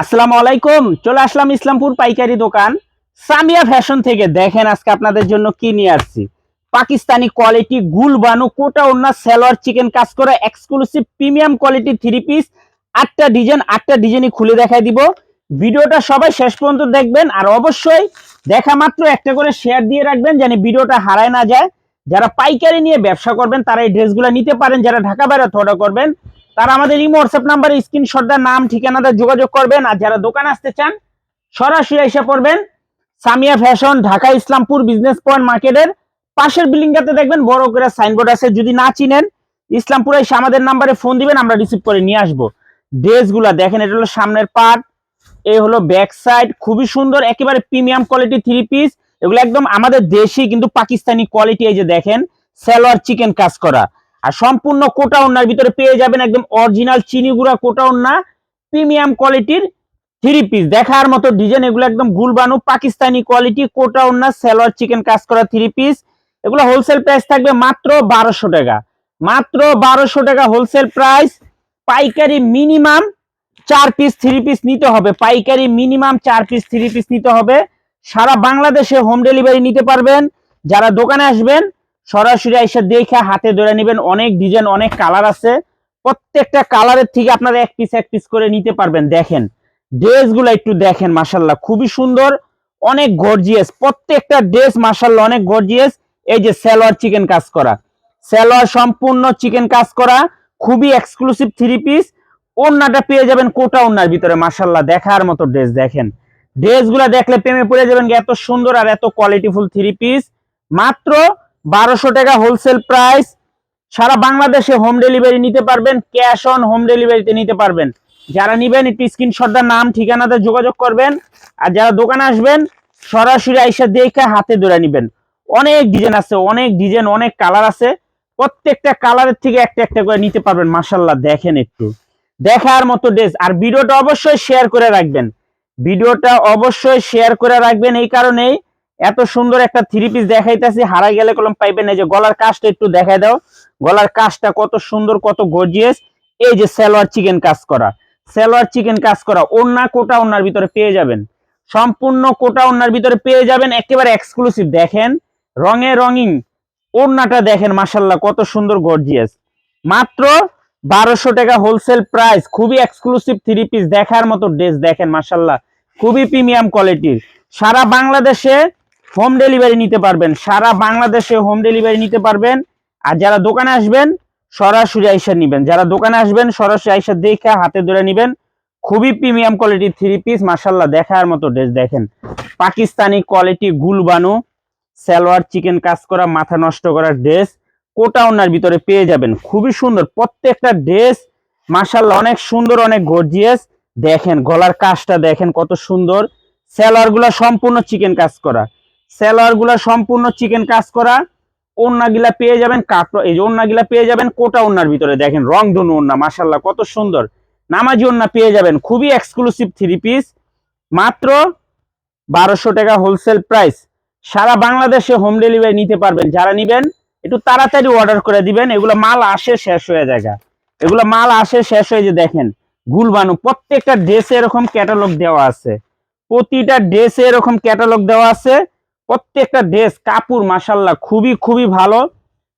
আসসালামু আলাইকুম, চলে আসলাম ইসলামপুর পাইকারি দোকান। সামিয়া ফ্যাশন থেকে দেখেন আজকে আপনাদের জন্য কি নিয়ে আসছি। পাকিস্তানি কোয়ালিটি গুল বানু, কোটা ওন্না সালোয়ার, চিকেন কাজ করা exclusive premium quality three piece আটটা ডিজাইন আটটা ডিজাইনই খুলে দেখাই দিব। ভিডিওটা সবাই শেষ পর্যন্ত দেখবেন আর অবশ্যই দেখা মাত্র একটা করে শেয়ার দিয়ে রাখবেন যেন ভিডিওটা হারায় না যায়। যারা পাইকারি নিয়ে ব্যবসা করবেন, তারা এই ড্রেসগুলো নিতে পারেন। যারা ঢাকা বাইরে অর্ডার করবেন তারা আমাদের ইমো হোয়াটসঅ্যাপ নাম্বারে স্ক্রিনশটদার নাম ঠিকানাটা যোগাযোগ করবেন। আর যারা দোকান আসতে চান, সরাসরি এসে পড়বেন Samia fashion Dhaka Islampur business point মার্কেটের পাশের বিল্ডিংটাতে দেখবেন, বড় করে সাইনবোর্ড আছে। যদি না চিনেন, ইসলামপুরে এসে আমাদের নাম্বারে ফোন দিবেন, আমরা রিসিভ করে নিয়ে আসব। ড্রেসগুলা দেখেন, এটা হলো সামনের পার্ট এই হলো ব্যাক সাইড খুবই সুন্দর, একেবারে প্রিমিয়াম কোয়ালিটি থ্রি পিস এগুলো একদম আমাদের দেশি, কিন্তু পাকিস্তানি কোয়ালিটি এই যে দেখেন, সালোয়ার চিকেন কাজ করা। আর সম্পূর্ণ কোটা ওন্নার ভিতরে পেয়ে যাবেন একদম অরিজিনাল চিনি গুঁড়া কোটা ওন্না প্রিমিয়াম কোয়ালিটির থ্রি পিস দেখার মতো ডিজাইন এগুলো একদম গুলবানু পাকিস্তানি কোয়ালিটি কোটা ওন্না সালোয়ার চিকেন কাজ করা থ্রি পিস এগুলো হোলসেল প্রাইস থাকবে মাত্র বারোশো টাকা। মাত্র বারোশো টাকা হোলসেল প্রাইস পাইকারি মিনিমাম চার পিস থ্রি পিস নিতে হবে। পাইকারি মিনিমাম চার পিস থ্রি পিস নিতে হবে। সারা বাংলাদেশে হোম ডেলিভারি নিতে পারবেন। যারা দোকানে আসবেন সরাসরি এসে দেখে হাতে ধরে নেবেন। অনেক ডিজাইন অনেক কালার আছে। প্রত্যেকটা কালারের থেকে আপনারা এক পিস এক পিস করে নিতে পারবেন। দেখেন ড্রেসগুলো একটু দেখেন মাসাল্লাহ খুবই সুন্দর, অনেক গর্জিয়াস প্রত্যেকটা ড্রেস মাসাল্লাহ অনেক গর্জিয়াস এই যে সালোয়ার চিকেন কাজ করা। সালোয়ার সম্পূর্ণ চিকেন কাজ করা। খুবই এক্সক্লুসিভ থ্রি পিস ওন্নাটা পেয়ে যাবেন কোটা ওন্নার ভিতরে মাসাল্লাহ দেখার মতো ড্রেস দেখেন। ড্রেসগুলো দেখলে প্রেমে পড়ে যাবেন এত সুন্দর আর এত কোয়ালিটিফুল থ্রি পিস মাত্র বারোশো টাকা হোলসেল প্রাইস সারা বাংলাদেশে হোম ডেলিভারি নিতে পারবেন ক্যাশ অন হোম ডেলিভারিতে নিতে পারবেন। যারা নিবেন, একটু স্ক্রিনশটদার নাম, ঠিকানাতে যোগাযোগ করবেন। আর যারা দোকানে আসবেন, সরাসরি আইসা দেখে হাতে ধরে নিবেন। অনেক ডিজাইন আছে, অনেক ডিজাইন অনেক কালার আছে। প্রত্যেকটা কালারের থেকে একটা একটা করে নিতে পারবেন মাসাল্লাহ দেখেন একটু। দেখার মতো ড্রেস আর ভিডিওটা অবশ্যই শেয়ার করে রাখবেন। ভিডিওটা অবশ্যই শেয়ার করে রাখবেন, এই কারণেই এত সুন্দর একটা থ্রি পিস দেখাইতেছি হারা গেলে কলম পাইবেন এই যে গলার কাজটা একটু দেখাই দাও। গলার কাজটা কত সুন্দর, কত গর্জিয়াস এই যে সালোয়ার চিকেন কাজ করা। সালোয়ার চিকেন কাজ করা। ওন্না কোটা ওন্নার ভিতরে পেয়ে যাবেন। সম্পূর্ণ কোটা ওন্নার ভিতরে পেয়ে যাবেন। একেবারে এক্সক্লুসিভ দেখেন, রঙে রঙিন ওন্নাটা দেখেন মাসাল্লাহ কত সুন্দর গর্জিয়াস মাত্র বারোশো টাকা হোলসেল প্রাইস খুবই এক্সক্লুসিভ থ্রি পিস দেখার মতো ড্রেস দেখেন মাসাল্লাহ খুবই প্রিমিয়াম কোয়ালিটির সারা বাংলাদেশে হোম ডেলিভারি নিতে পারবেন। সারা বাংলাদেশে হোম ডেলিভারি নিতে পারবেন। আর যারা দোকানে আসবেন, সরাসরি আইসা নিবেন। যারা দোকানে আসবেন, সরাসরি আইসা দেখে হাতে ধরে নেবেন। খুবই প্রিমিয়াম কোয়ালিটি থ্রি পিস মাসাল্লাহ দেখার মতো ড্রেস দেখেন। পাকিস্তানি কোয়ালিটি গুলবানু, সালোয়ার চিকেন কাজ করা, মাথা নষ্ট করা ড্রেস কোটা ওনার ভিতরে পেয়ে যাবেন। খুবই সুন্দর। প্রত্যেকটা ড্রেস মাসাল্লাহ অনেক সুন্দর, অনেক গর্জিয়াস দেখেন, গলার কাজটা দেখেন কত সুন্দর। সালোয়ারগুলো সম্পূর্ণ চিকেন কাজ করা। স্যালোয়ারগুলা সম্পূর্ণ চিকেন কাজ করা। ওন্নাগুলা পেয়ে যাবেন কাটো এই যে ওন্নাগুলা পেয়ে যাবেন কোটা ওন্নার ভিতরে। দেখেন রং ধনু ওন্না মাসাল্লাহ কত সুন্দর। নামাজি ওন্না পেয়ে যাবেন, খুবই এক্সক্লুসিভ থ্রি পিস মাত্র বারোশো টাকা হোলসেল প্রাইস সারা বাংলাদেশে হোম ডেলিভারি নিতে পারবেন। যারা নিবেন, একটু তাড়াতাড়ি অর্ডার করে দিবেন। এগুলো মাল আসে, শেষ হয়ে যায় এগুলো মাল আসে, শেষ হয়ে যে দেখেন, গুলবানু, প্রত্যেকটা ড্রেসে এরকম ক্যাটালগ দেওয়া আছে। প্রতিটা ড্রেসে এরকম ক্যাটালগ দেওয়া আছে। প্রত্যেকটা ড্রেস কাপড় মাসাল্লাহ খুবই খুবই ভালো।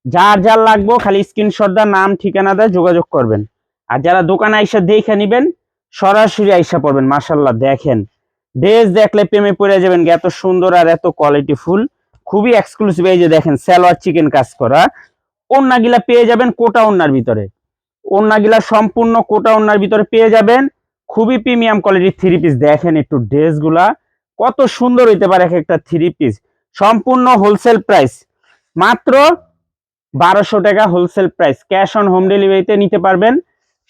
যার যার লাগবো খালি স্ক্রিনশট দা নাম, ঠিকানা দেয় যোগাযোগ করবেন। আর যারা দোকানে আইসা দেখে নিবেন, সরাসরি আইসা পড়বেন মাসাল্লাহ দেখেন। ড্রেস দেখলে প্রেমে পড়ে যাবেন এত সুন্দর আর এত কোয়ালিটি ফুল খুবই এক্সক্লুসিভ এই যে দেখেন সালোয়ার চিকেন কাজ করা। ওন্নাগিলা পেয়ে যাবেন কোটা ওন্নার ভিতরে। ওন্নাগিলা সম্পূর্ণ কোটা ওন্নার ভিতরে পেয়ে যাবেন। খুবই প্রিমিয়াম কোয়ালিটির থ্রি পিস দেখেন একটু ড্রেসগুলা কত সুন্দর হইতে পারে এক একটা থ্রি পিস সম্পূর্ণ হোলসেল প্রাইস মাত্র বারোশো taka wholesale price cash on home ডেলিভারিতে নিতে পারবেন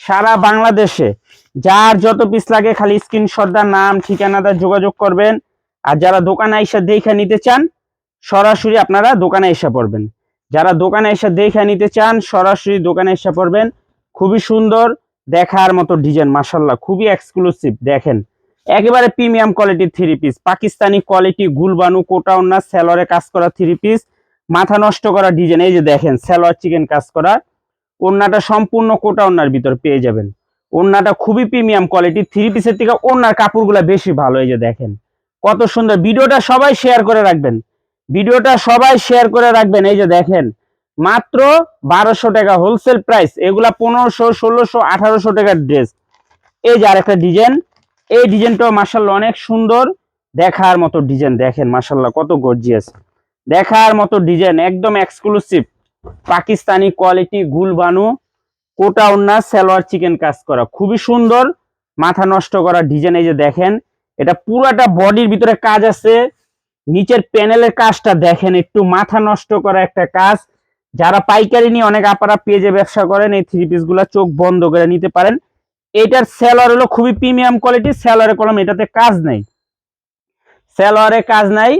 সারা বাংলাদেশে। যার যত পিস লাগে খালি স্ক্রিনশটদার নাম ঠিকানাদার যোগাযোগ করবেন। আর যারা দোকানে এসে দেখে নিতে চান, সরাসরি আপনারা দোকানে এসে পড়বেন। যারা দোকানে এসে দেখে নিতে চান, সরাসরি দোকানে এসে পড়বেন। খুবই সুন্দর দেখার মতো ডিজাইন মাসাল্লাহ খুবই এক্সক্লুসিভ দেখেন। একেবারে প্রিমিয়াম কোয়ালিটির three piece. Pakistani quality Gulbanu Kota ওন্না স্যালোয়ারে কাজ করা থ্রি পিস। মাথা নষ্ট করা ডিজাইন, এই যে দেখেন, স্যালোয়ার চিকেন কাজ করা। ওন্নাটা সম্পূর্ণ কোটা ওন্নার ভিতর পেয়ে যাবেন। ওড়নাটা খুবই প্রিমিয়াম কোয়ালিটি, থ্রি পিসের থেকে ওড়নার কাপড়গুলো বেশি ভালো, এই যে দেখেন। কত সুন্দর। ভিডিওটা সবাই শেয়ার করে রাখবেন। ভিডিওটা সবাই শেয়ার করে রাখবেন, এই যে দেখেন। মাত্র বারোশো টাকা হোলসেল প্রাইস। এগুলা পনেরোশো, ষোলোশো, আঠারোশো টাকার ড্রেস। এই যে আরেকটা ডিজাইন। এই ডিজাইনটাও মাসাল্লাহ অনেক সুন্দর। দেখার মতো ডিজাইন, দেখেন মাসাল্লাহ কত গর্জিয়াস দেখার মতো ডিজাইন, একদম এক্সক্লুসিভ পাকিস্তানি কোয়ালিটি গুলবানু কোটা উন্না, সালোয়ার চিকেন কাজ করা। খুবই সুন্দর, মাথা নষ্ট করা ডিজাইন, এই যে দেখেন, এটা পুরাটা বডির ভিতরে কাজ আছে। নিচের প্যানেলের কাজটা দেখেন, একটু মাথা নষ্ট করা একটা কাজ। যারা পাইকারি নিয়ে অনেক আপারা পেজে ব্যবসা করেন, এই থ্রি পিসগুলা চোখ বন্ধ করে নিতে পারেন। এটার সেলর হলো খুবই প্রিমিয়াম কোয়ালিটি সেলরের কলম, এটাতে কাজ নাই। সেলরে কাজ নাই,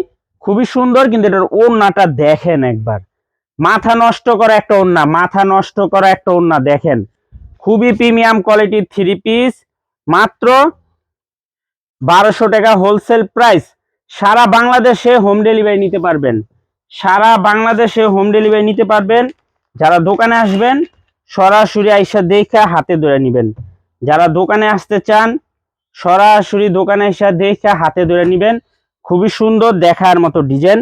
খুবই সুন্দর, কিন্তু এটার ওড়নাটা দেখেন একবার। মাথা নষ্ট করা একটা ওড়না, মাথা নষ্ট করা একটা ওড়না, দেখেন। খুবই প্রিমিয়াম কোয়ালিটির থ্রি পিস মাত্র বারোশো টাকা হোলসেল প্রাইস সারা বাংলাদেশে হোম ডেলিভারি নিতে পারবেন। সারা বাংলাদেশে হোম ডেলিভারি নিতে পারবেন। যারা দোকানে আসবেন, সরাসরি আইসা দেখা হাতে ধরে নেবেন। যারা দোকানে আসতে চান, সরাসরি দোকানে এসে দেখে হাতে ধরে নেবেন। খুবই সুন্দর দেখার মতো ডিজাইন।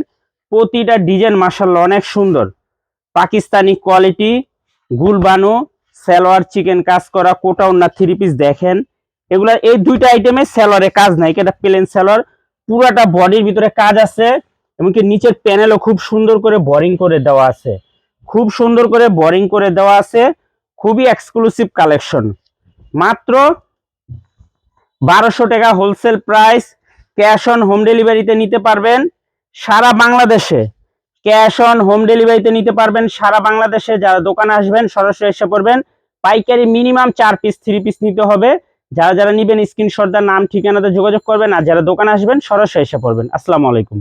প্রতিটা ডিজাইন মার্শাল্লাহ অনেক সুন্দর। পাকিস্তানি কোয়ালিটি, গুলবানু, সালোয়ার চিকেন কাজ করা কোটা ওনা থ্রি পিস দেখেন। এগুলা এই দুইটা আইটেমে স্যালোয়ারে কাজ নাই, এটা প্লেন স্যালোয়ার পুরাটা বডির ভিতরে কাজ আছে, এমনকি নিচের প্যানেলও খুব সুন্দর করে বোরিং করে দেওয়া আছে। খুব সুন্দর করে বোরিং করে দেওয়া আছে। খুবই এক্সক্লুসিভ কালেকশন মাত্র বারোশো taka wholesale price cash on home ডেলিভারিতে নিতে পারবেন সারা বাংলাদেশে। ক্যাশ অন হোম ডেলিভারিতে নিতে পারবেন সারা বাংলাদেশে। যারা দোকানে আসবেন, সরাসরি এসে পড়বেন। পাইকারি মিনিমাম চার পিস থ্রি পিস নিতে হবে। যারা যারা নিবেন স্ক্রিনশট নাম, ঠিকানাতে যোগাযোগ করবেন। আর যারা দোকানে আসবেন, সরাসরি এসে পড়বেন। আসসালামু আলাইকুম।